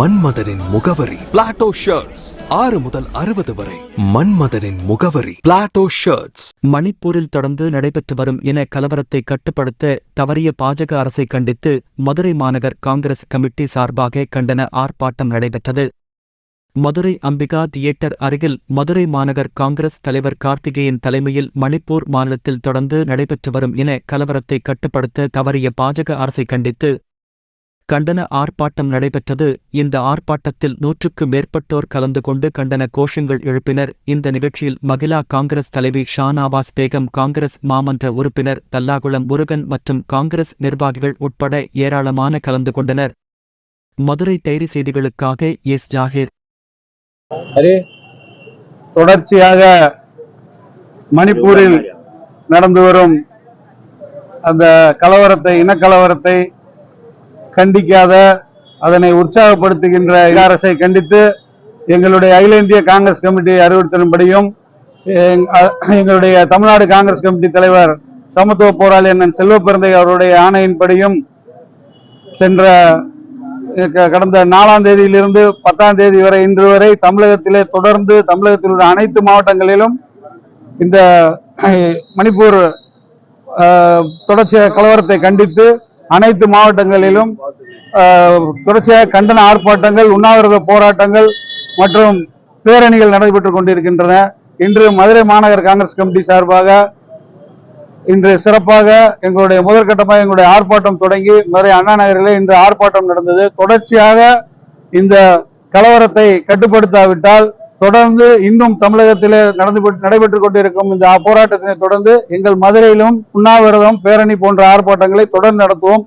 மன்மதனின் முகவரி. Plato shirts ஆறு முதல் அறுபது வரை. மன்மதனின் முகவரி. பிளாட்டோ ஷர்ட்ஸ் மணிப்பூரில் தொடர்ந்து நடைபெற்று வரும் இன கலவரத்தை கட்டுப்படுத்த தவறிய பாஜக அரசை கண்டித்து மதுரை மாநகர் காங்கிரஸ் கமிட்டி சார்பாக கண்டன ஆர்ப்பாட்டம் நடைபெற்றது. மதுரை அம்பிகா தியேட்டர் அருகில் மதுரை மாநகர் காங்கிரஸ் தலைவர் கார்த்திகேயன் தலைமையில் மணிப்பூர் மாநிலத்தில் தொடர்ந்து நடைபெற்று வரும் இன கலவரத்தை கட்டுப்படுத்த தவறிய பாஜக அரசை கண்டித்து கண்டன ஆர்ப்பாட்டம் நடைபெற்றது. இந்த ஆர்ப்பாட்டத்தில் நூற்றுக்கு மேற்பட்டோர் கலந்து கொண்டு கண்டன கோஷங்கள் எழுப்பினர். இந்த நிகழ்ச்சியில் மகிழா காங்கிரஸ் தலைவி ஷானாவாஸ் பேகம் காங்கிரஸ் மாமன்ற உறுப்பினர் தல்லாகுளம் முருகன் மற்றும் காங்கிரஸ் நிர்வாகிகள் உட்பட ஏராளமான கலந்து கொண்டனர். மதுரை டைரி செய்திகளுக்காக எஸ். ஜாகிர். தொடர்ச்சியாக மணிப்பூரில் நடந்து வரும் அந்த கலவரத்தை இனக்கலவரத்தை கண்டிக்காத அதனை உற்சாகப்படுத்துகின்ற அரசை கண்டித்து எங்களுடைய அகில இந்திய காங்கிரஸ் கமிட்டி அறிவுறுத்தலின்படியும் எங்- எங்களுடைய தமிழ்நாடு காங்கிரஸ் கமிட்டி தலைவர் சமத்துவ போராளி அண்ணன் செல்வப்பிறந்தை அவருடைய ஆணையின்படியும் சென்ற கடந்த நாலாம் தேதியிலிருந்து பத்தாம் தேதி வரை இன்று வரை தமிழகத்திலே தொடர்ந்து தமிழகத்தில் உள்ள அனைத்து மாவட்டங்களிலும் இந்த மணிப்பூர் தொடர்ச்சிய கலவரத்தை கண்டித்து அனைத்து மாவட்டங்களிலும் தொடர்ச்சியாக கண்டன ஆர்ப்பாட்டங்கள் உண்ணாவிரத போராட்டங்கள் மற்றும் பேரணிகள் நடைபெற்றுக் கொண்டிருக்கின்றன. இன்று மதுரை மாநகர் காங்கிரஸ் கமிட்டி சார்பாக இன்று சிறப்பாக எங்களுடைய முதற்கட்டமாக எங்களுடைய ஆர்ப்பாட்டம் தொடங்கி மதுரை அண்ணா நகரிலே இன்று ஆர்ப்பாட்டம் நடந்தது. தொடர்ச்சியாக இந்த கலவரத்தை கட்டுப்படுத்தாவிட்டால் தொடர்ந்து இன்னும் தமிழகத்தில் நடந்து நடைபெற்றுக் கொண்டிருக்கும் இந்த போராட்டத்தினை தொடர்ந்து எங்கள் மதுரையிலும் உண்ணாவிரதம் பேரணி போன்ற ஆர்ப்பாட்டங்களை தொடர்ந்து நடத்துவோம்